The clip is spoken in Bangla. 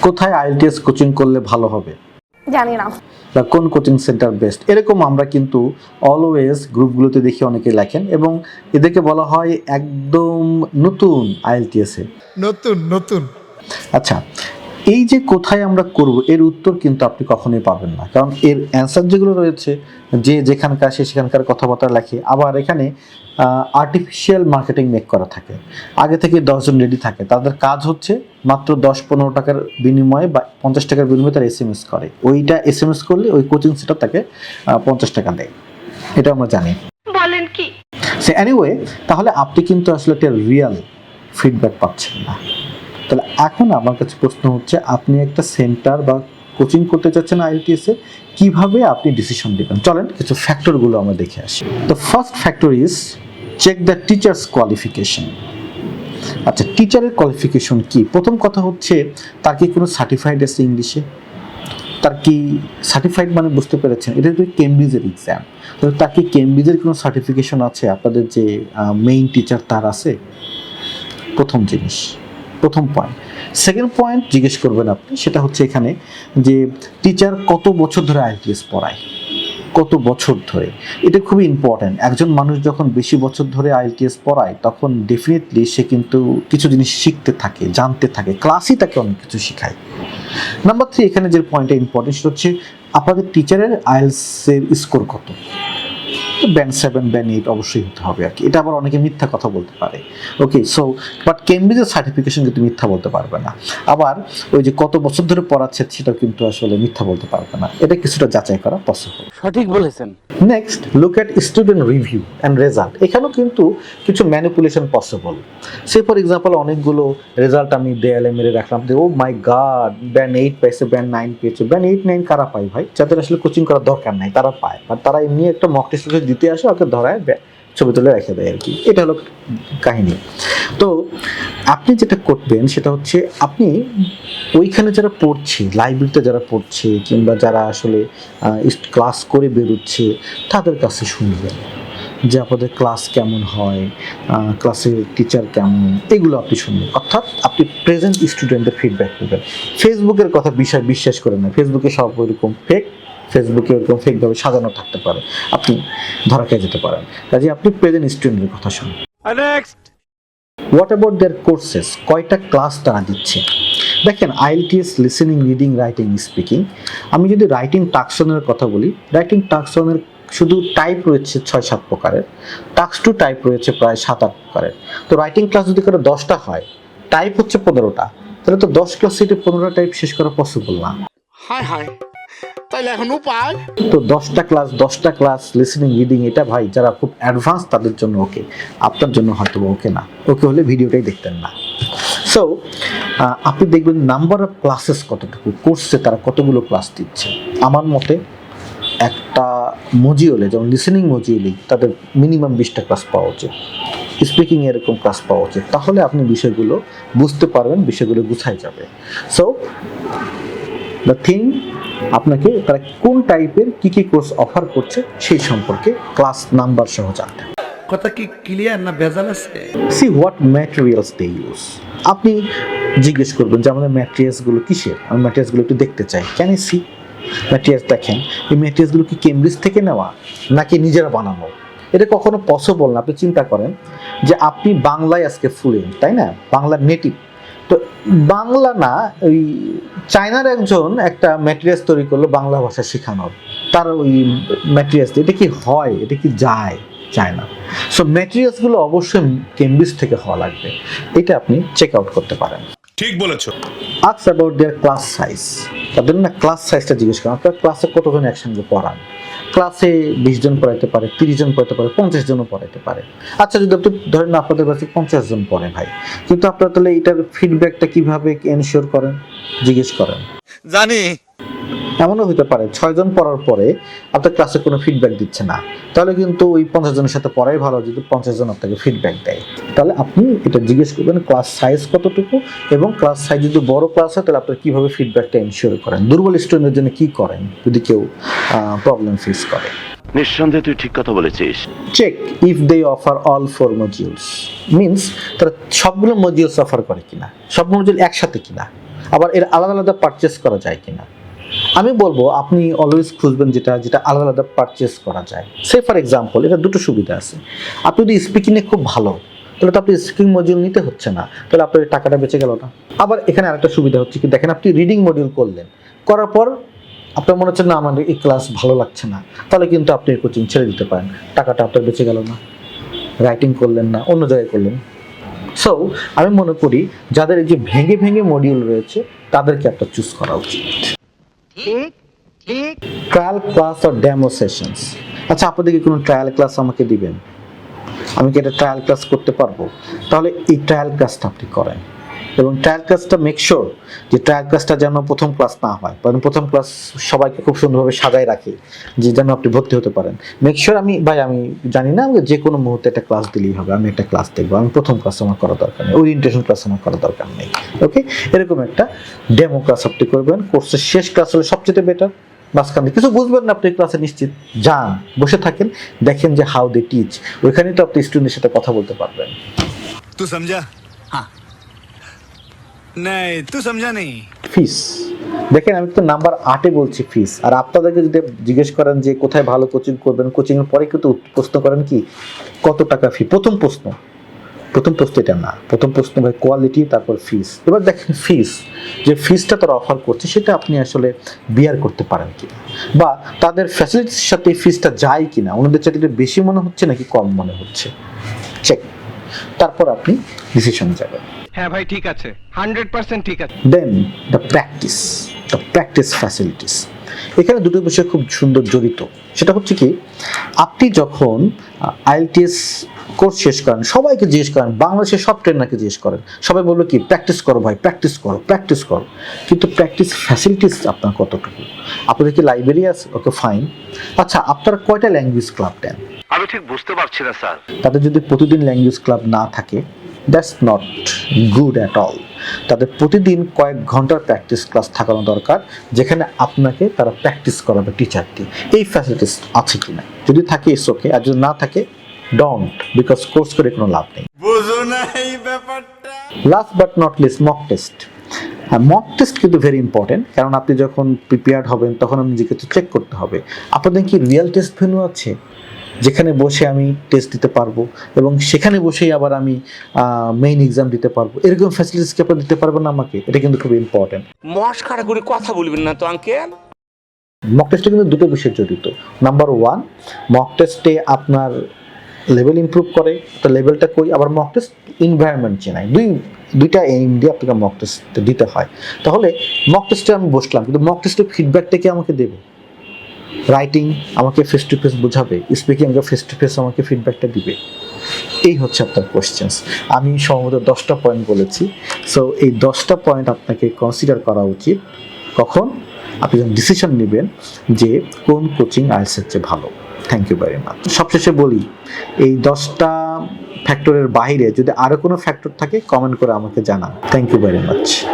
কোথায় আইএলটিএস কোচিং করলে ভালো হবে? জানি না। বা কোন কোচিং সেন্টার বেস্ট এরকম আমরা কিন্তু অলওয়েজ গ্রুপগুলোতে দেখি অনেকে লেখেন এবং এদেরকে বলা হয় একদম নতুন আইএলটিএস এ। নতুন নতুন। আচ্ছা এই যে কোথায় আমরা করব এর উত্তর কিন্তু আপনি কখনোই পাবেন না। কারণ এর অ্যান্সার যেগুলো রয়েছে যে যেখানকার সে সেখানকার কথাবার্তা লেখে। আবার এখানে আর্টিফিশিয়াল মার্কেটিং মেক করা থাকে। আগে থেকে দশজন রেডি থাকে। তাদের কাজ হচ্ছে মাত্র দশ পনেরো টাকার বিনিময়ে বা পঞ্চাশ টাকার বিনিময়ে তারা এস এম এস করে। ওইটা এস এম এস করলে ওই কোচিং সেন্টার তাকে পঞ্চাশ টাকা দেয়। এটা আমরা জানি। বলেন কি? সে এনিওয়ে তাহলে আপনি কিন্তু আসলে একটা রিয়েল ফিডব্যাক পাচ্ছেন না। তাহলে এখন আমার কাছে প্রশ্ন হচ্ছে আপনি একটা সেন্টার বা কোচিং করতে চাচ্ছেন আইএলটিএস এ কীভাবে আপনি ডিসিশন দেবেন চলেন কিছু ফ্যাক্টরগুলো আমরা দেখে আসি। তো first factor is check the teacher's qualification আচ্ছা টিচারের কোয়ালিফিকেশন কি? প্রথম কথা হচ্ছে, তার কি কোনো সার্টিফাইড আছে ইংলিশে তার কি সার্টিফাইড মানে বুঝতে পেরেছেন? এটা তো কেমব্রিজের এক্সাম তো তার কি কেমব্রিজের কোনো সার্টিফিকেশন আছে? আপনাদের যে মেইন টিচার তার আছে? প্রথম জিনিস, প্রথম পয়েন্ট সেকেন্ড পয়েন্ট জিজ্ঞেস করবেন আপনি, সেটা হচ্ছে এখানে যে টিচার কত বছর ধরে আইটিএস পড়ায়? কত বছর ধরে? এটা খুবই ইম্পর্ট্যান্ট একজন মানুষ যখন বেশি বছর ধরে আইএলটিএস পড়ায়, তখন ডেফিনেটলি সে কিন্তু কিছু জিনিস শিখতে থাকে, জানতে থাকে। ক্লাসই তাকে অনেক কিছু শেখায়। নাম্বার থ্রি এখানে যে পয়েন্টটা ইম্পর্টেন্ট সেটা হচ্ছে আপনাদের টিচারের আইএলসের স্কোর কত? ব্যান্ড সেভেন ব্যান্ড এইট অবশ্যই হতে হবে আর কি। এটা আবার অনেকে মিথ্যা কথা বলতে পারে। ওকে সো বাট কেমব্রিজের সার্টিফিকেশন কিন্তু মিথ্যা বলতে পারবে না। আবার ওই যে কত বছর ধরে পড়াচ্ছে সেটা কিন্তু আসলে মিথ্যা বলতে পারবে না। এটা কিছুটা যাচাই করা পসিবল সঠিক বলেছেন। Next look at student review and result এখানেও কিন্তু কিছু manipulation possible say for example অনেকগুলো রেজাল্ট আমি দেয়ালে মেরে রাখলাম। যে oh my god band eight পেয়েছে ব্যান নাইন পেয়েছে। ব্যান এইট নাইন কারা পায় ভাই? যাদের আসলে কোচিং করার দরকার নাই তারা পায়। আর তারা এমনি একটা মক টেস্ট দিতে আসে ওকে ধরায় ছবি তুলে রেখে দেয় আর কি। এটা হলো কাহিনী। তো আপনি যেটা করবেন, সেটা হচ্ছে আপনি ওইখানে যারা পড়ছে, লাইব্রেরিতে যারা পড়ছে, কিংবা যারা আসলে ক্লাস করে বেরোচ্ছে, তাদের কাছে শুনবেন যে আপনাদের ক্লাস কেমন হয় ক্লাসের টিচার কেমন, এগুলো আপনি শুনবেন। অর্থাৎ আপনি প্রেজেন্ট স্টুডেন্টদের ফিডব্যাক নেবেন ফেসবুকের কথা বিষয় বিশ্বাস করেন না। ফেসবুকে সব ওইরকম ফেক ফেসবুকে ওরকম ফেকভাবে সাজানো থাকতে পারে। আপনি ধরা খেয়ে যেতে পারেন। কাজে আপনি প্রেজেন্ট স্টুডেন্টের কথা শুনুন। Next what about their courses কয়টা ক্লাস তারা দিচ্ছে? দেখেন IELTS listening reading writing speaking আমি যদি রাইটিং টাকসনের কথা বলি রাইটিং টাকসনের শুধু টাইপ রয়েছে ছয় সাত প্রকারের। টাক্স টু টাইপ রয়েছে প্রায় সাত আট প্রকারের। তো রাইটিং ক্লাস যদি করে দশটা হয় টাইপ হচ্ছে পনেরোটা। তাহলে তো দশ ক্লাস সিটে পনেরোটা টাইপ শেষ করা পসিবল না। হায় হায় তাইলে এখন উপায়? তো দশটা ক্লাস দশটা ক্লাস লিসেনিং রিডিং এটা ভাই, যারা খুব অ্যাডভান্স তাদের জন্য ওকে আপনার জন্য হয়তো ওকে না। ওকে হলে ভিডিওটাই দেখতেন না। সো আপনি দেখবেন নাম্বার অফ ক্লাসেস কতটুকু কোর্সে তারা কতগুলো ক্লাস দিচ্ছে। আমার মতে একটা মজিওলে যেমন লিসেনিং মজিওলি তাদের মিনিমাম বিশটা ক্লাস পাওয়া উচিত। স্পিকিং এরকম ক্লাস পাওয়া উচিত। তাহলে আপনি বিষয়গুলো বুঝতে পারবেন, বিষয়গুলো গুছাই যাবে। সো দ্য থিং আপনাকে তারা কোন টাইপের কি কি কোর্স অফার করছে সেই সম্পর্কে ক্লাস নাম্বার সহ জানতে কথা কি ক্লিয়ার না ভেজাল আছে? See what materials they use আপনি জিজ্ঞেস করবেন যে আমাদের ম্যাটেরিয়ালসগুলো কিসের? আমি ম্যাটেরিয়ালসগুলো একটু দেখতে চাই। ক্যান সি ম্যাটেরিয়ালস দেখেন। এই ম্যাটেরিয়ালসগুলো কি কেমব্রিজ থেকে নেওয়া নাকি নিজেরা বানানো? এটা কখনো পসিবল না। আপনি চিন্তা করেন যে আপনি বাংলায় আজকে ফুলেন তাই না? বাংলার নেটিভ তো বাংলা না ওই চায়নার একজন একটা ম্যাটেরিয়ালস তৈরি করল বাংলা ভাষা শেখানোর। তার ওই ম্যাটেরিয়ালস এটা কি হয়? এটা কি যায় চায়না? সো ম্যাটেরিয়ালসগুলো অবশ্যই কেমব্রিজ থেকে হওয়া লাগবে। এটা আপনি চেক আউট করতে পারেন। ঠিক বলেছ। আক্স অ্যাবাউট দেয়ার ক্লাস সাইজ তাদের না ক্লাস সাইজটা জিজ্ঞেস করেন আপনার ক্লাসে কতজন একসঙ্গে পড়ান? ক্লাসে বিশ জন পড়াইতে পারে, তিরিশ জন পড়াইতে পারে, পঞ্চাশ জনও পড়াইতে পারে। আচ্ছা যদি আপনি ধরেন আপনাদের কাছে পঞ্চাশ জন পড়ে ভাই, কিন্তু আপনারা তাহলে এটার ফিডব্যাকটা কীভাবে এনশিওর করেন? জিজ্ঞেস করেন। জানি এমনও হতে পারে ছয়জন পড়ার পরে আপনার ক্লাসে কোনো ফিডব্যাক দিচ্ছে না। তাহলে কিন্তু ওই পঞ্চাশ জনের সাথে পড়াই ভালো যদি পঞ্চাশ জন আপনাকে ফিডব্যাক দেয়। তাহলে আপনি এটা জিজ্ঞেস করবেন ক্লাস সাইজ কতটুকু? এবং ক্লাস সাইজ যদি বড় ক্লাস হয় তাহলে আপনার কীভাবে ফিডব্যাকটা এনশিওর করেন? দুর্বল স্টুডেন্টের জন্য কী করেন যদি কেউ প্রবলেম ফেস করে? নিঃসন্দেহে তুই ঠিক কথা বলেছিস। Check if they offer all four modules means তারা সবগুলো মজিউলস অফার করে কিনা সব মজিউল একসাথে কিনা আবার এর আলাদা আলাদা পারচেস করা যায় কিনা। আমি বলব, আপনি অলওয়েজ খুঁজবেন যেটা যেটা আলাদা আলাদা পারচেস করা যায়। সে ফর এক্সাম্পল এটা দুটো সুবিধা আছে। আপনি যদি স্পিকিংয়ে খুব ভালো, তাহলে তো আপনি স্পিকিং মডিউল নিতে হচ্ছে না। তাহলে আপনার টাকাটা বেঁচে গেল না। আবার এখানে আরেকটা সুবিধা হচ্ছে কি, দেখেন আপনি রিডিং মডিউল করলেন। করার পর আপনার মনে হচ্ছে, না, আমার এই ক্লাস ভালো লাগছে না। তাহলে কিন্তু আপনি কোচিং ছেড়ে দিতে পারেন। টাকাটা আপনার বেঁচে গেল না। রাইটিং করলেন না, অন্য জায়গায় করলেন। সো আমি মনে করি, যাদের এই যে ভেঙে ভেঙে মডিউল রয়েছে, তাদেরকে একটা চুজ করা উচিত। Trial class or demo sessions আচ্ছা আপনাদের কি কোনো ট্রায়াল ক্লাস আমাকে দিবেন? আমি কি এটা ট্রায়াল ক্লাস করতে পারব? তাহলে এই ট্রায়াল ক্লাসটা আপনি করেন। এবং ট্রায়াল ক্লাসটা মেকশোর যে ট্রায়াল ক্লাসটা যেন প্রথম ক্লাস না হয়। কারণ প্রথম ক্লাস সবাইকে খুব সুন্দরভাবে সাজায় রাখি যে যেন আপনি ভর্তি হতে পারেন। মেকশোর আমি ভাই আমি জানি না যে কোনো মুহূর্তে একটা ক্লাস দিলেই হবে। আমি একটা ক্লাস দেখব। আমি প্রথম ক্লাস আমার করা দরকার নেই। ওরিয়েন্টেশন ক্লাস আমার করা দরকার নেই। ওকে এরকম একটা ডেমো ক্লাস আপনি করবেন। কোর্সের শেষ ক্লাস হলে সবচেয়ে বেটার মাঝখান দিয়ে। কিছু বুঝবেন না আপনি ক্লাসে নিশ্চিত। যান বসে থাকেন দেখেন যে হাউ দে টিচ ওইখানেই তো আপনি স্টুডেন্টের সাথে কথা বলতে পারবেন। তো সমঝা হ্যাঁ नहीं तू समझा नहीं ফিস দেখেন আমি তো নাম্বার আটে বলছি ফিস আর আপনাদেরকে যদি জিজ্ঞেস করেন যে কোথায় ভালো কোচিং করবেন কোচিং এর পরে কিন্তু প্রশ্ন করেন কি কত টাকা ফি প্রথম প্রশ্ন প্রথম প্রশ্ন এটা না প্রথম প্রশ্ন ভাই কোয়ালিটি তারপর ফিস এবার দেখেন ফিস যে ফিসটা তারা অফার করছে সেটা আপনি আসলে বিয়ার করতে পারেন কিনা বা তাদের ফ্যাসিলিটির সাথে ফিসটা যায় কিনা ওনাদের চাইতে একটু বেশি মনে হচ্ছে নাকি কম মনে হচ্ছে চেক তারপর আপনি ডিসিশন যাবেন। হ্যাঁ ভাই ঠিক আছে। হান্ড্রেড পার্সেন্ট ঠিক আছে। Then the practice the practice facilities এখানে দুটো বিষয় খুব সুন্দর জড়িত। সেটা হচ্ছে কি আপনি যখন আইএলটিএস কোর্স শেষ করেন সবাইকে জিজ্ঞেস করেন বাংলাদেশের সব ট্রেনারকে জিজ্ঞেস করেন সবাই বলল কি প্র্যাকটিস করো ভাই প্র্যাকটিস করো প্র্যাকটিস করো। কিন্তু প্র্যাকটিস ফ্যাসিলিটিস আপনার কতটুকু? আপনাদের কি লাইব্রেরি আছে? ওকে ফাইন আচ্ছা আপনারা কয়টা ল্যাঙ্গুয়েজ ক্লাব দেন? আমি ঠিক বুঝতে পারছি না স্যার। তাদের যদি প্রতিদিন ল্যাঙ্গুয়েজ ক্লাব না থাকে that's not good at all. তাদের প্রতিদিন কয়েক ঘণ্টার প্র্যাকটিস ক্লাস থাকানো দরকার যেখানে আপনাকে তারা প্র্যাকটিস করাবে টিচার দিয়ে এই ফ্যাসিলিটিস আছে কিনা? যদি থাকে ইটস ওকে আর যদি না থাকে ডোন্ট বিকজ কোর্স করে কোনো লাভ নেই। বুঝো না এই ব্যাপারটা। Last but not least mock test mock test কিন্তু ভেরি ইম্পর্টেন্ট কারণ আপনি যখন প্রিপেয়ার্ড হবেন তখন আপনি নিজেকে তো চেক করতে হবে। আপনাদের কি রিয়েল টেস্ট ভেনু আছে? যেখানে বসে আমি টেস্ট দিতে পারব এবং সেখানে বসেই আবার আমি মেইন এক্সাম দিতে পারব। এরকম ফ্যাসিলিটিস কি আপনারা দিতে পারবেন না আমাকে? এটা কিন্তু খুব ইম্পর্টেন্ট মস্কারা করে কথা বলবেন না তো আঙ্কেল মক টেস্টে কিন্তু দুটো বিষয় জড়িত। নাম্বার ওয়ান মক টেস্টে আপনার লেভেল ইমপ্রুভ করে তো লেভেলটা কই? আবার মক টেস্ট এনভায়রনমেন্ট চেনায় দুই দুইটা এইম দিয়ে আপনাকে মক টেস্ট দিতে হয়। তাহলে মক টেস্টে আমি বসলাম কিন্তু মক টেস্টের ফিডব্যাকটা কি আমাকে দেবে? রাইটিং আমাকে ফেস টু ফেস বোঝাবে স্পিকিং আমাকে ফেস টু ফেস আমাকে ফিডব্যাকটা দিবে। এই হচ্ছে আপনার কোয়েশ্চেন্স আমি সম্ভবত দশটা পয়েন্ট বলেছি। সো এই দশটা পয়েন্ট আপনাকে কনসিডার করা উচিত। কখন? আপনি যখন ডিসিশন নেবেন যে কোন কোচিং আইএলসের চেয়ে ভালো। থ্যাংক ইউ ভেরি মাচ সবশেষে বলি, এই দশটা ফ্যাক্টরের বাইরে যদি আরও কোনো ফ্যাক্টর থাকে কমেন্ট করে আমাকে জানান। Thank you very much